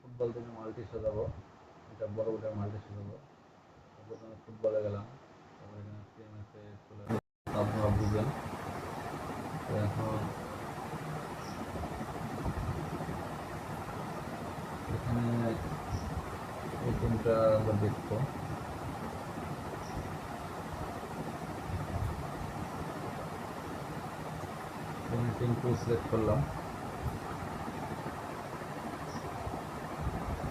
Football থেকে multi সাজাবো এটা বড় বড় মাল্টি সাজাবো প্রথমে ফুটবলে গেলাম, তারপরে এখানে সিএমএসে চলে তো এখন এখানে দেখব। টু সিলেক্ট করলাম।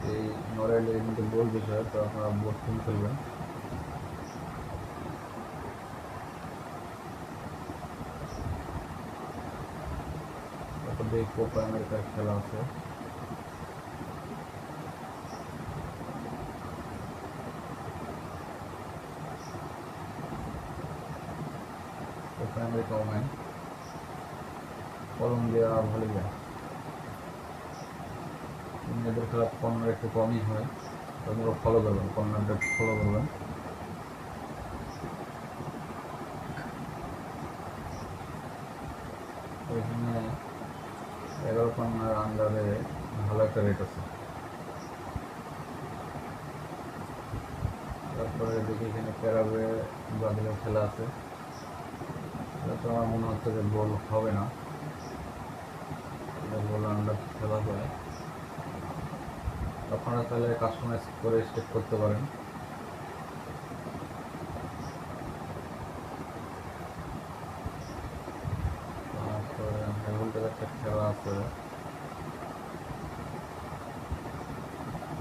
নরওয়ে অ্যাডোলিগেন ইউটিউবে প্রথম অবশ্যই খেলা আছে এই নরওয়ে কিন্তু গোল বিষয় তো আপনারা বোর্ড টিম খেলবেন তারপর দিয়ে কোপা আমেরিকার খেলা আছে Copa America women Colombia Bolivia মেয়েদের খেলা কর্নার একটু কমই হয়। আপনারা ফলো করবেন কর্নারটা ফলো করবেন। এখানে এগারো কর্নার আন্ডারে ভালো একটা রেট আছে। তারপরে দেখি এখানে প্যারাবে ব্রাজিলের খেলা আছে। এটা তো আমার মনে হচ্ছে যে গোল হবে না। গোল আন্ডার খেলা হয়। আপনারা তাহলে কাস্টমাইজ করে স্টেট করতে পারেন। খেলা আছে।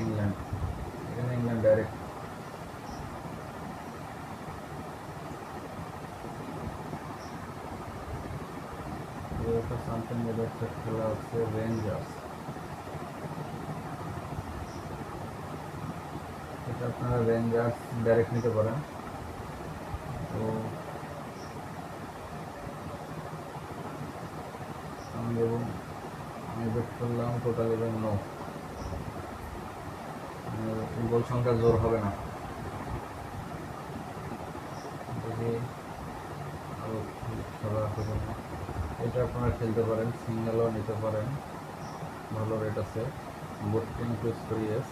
ইংল্যান্ড ইংল্যান্ড ডাইরেক্ট খেলা আছে রেঞ্জার্স আপনারা রেঞ্জার্স ডাইরেক্ট নিতে পারেন। তো আমি এবং আমি বেট করলাম টোটাল এবং নো গোল সংখ্যা জোর হবে না। আরও খেলা কোনো। এটা আপনারা খেলতে পারেন সিঙ্গেলও নিতে পারেন। ভালো রেট আছে। বোটিং টু স্টোরিয়াস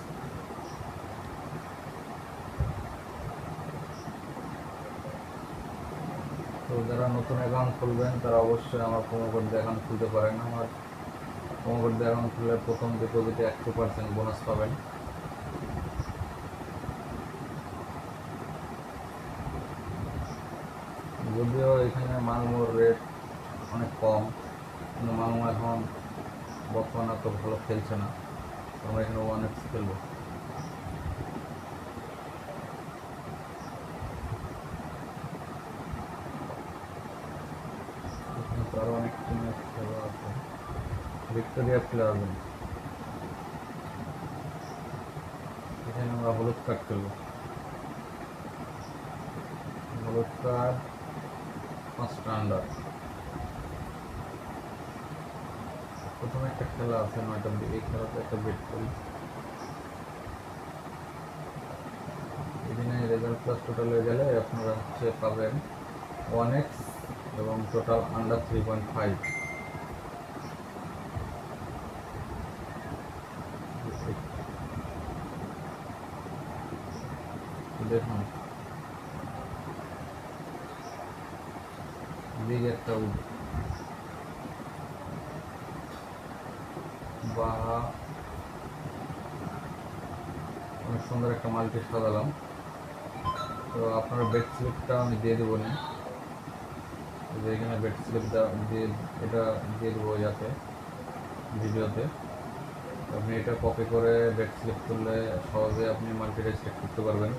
তো যারা নতুন অ্যাকাউন্ট খুলবেন, তারা অবশ্যই আমার প্রোমো কোড দিয়ে অ্যাকাউন্ট খুলতে পারেন। আমার প্রোমো কোড দিয়ে অ্যাকাউন্ট খুললে প্রথম ডিপোজিটে একশো পার্সেন্ট বোনাস পাবেন। যদিও এখানে মালমোর রেট অনেক কম, কিন্তু মালমো এখন বর্তমানে এত ভালো খেলছে না। তো আমরা এখানে এক্স খেলব। আরও অনেক টিমের খেলা আছে। ভিক্টোরিয়া প্লেয়ার এখানে আমরা হলুদ কার্ড খেলব হলুদ কার্ড পাঁচটা প্রথমে একটা খেলা আছে নয়টার দিকে এই খেলাতে একটা বেট করি। এখানে রেজাল্ট প্লাস টোটাল হয়ে গেলে আপনারা হচ্ছে পাবেন ওয়ান এক্স এবং total under three point five দেখুন। একটা উড বা সুন্দর একটা মাল্টি সাজালাম। তো আপনার বেড আমি দিয়ে দেবো না যে এখানে বেড স্লিপটা দিয়ে এটা দিয়ে দেবো যাতে ভিডিওতে। আপনি এটা কপি করে বেড স্লিপ করলে সহজে আপনি মার্কেটে চেক করতে পারবেন।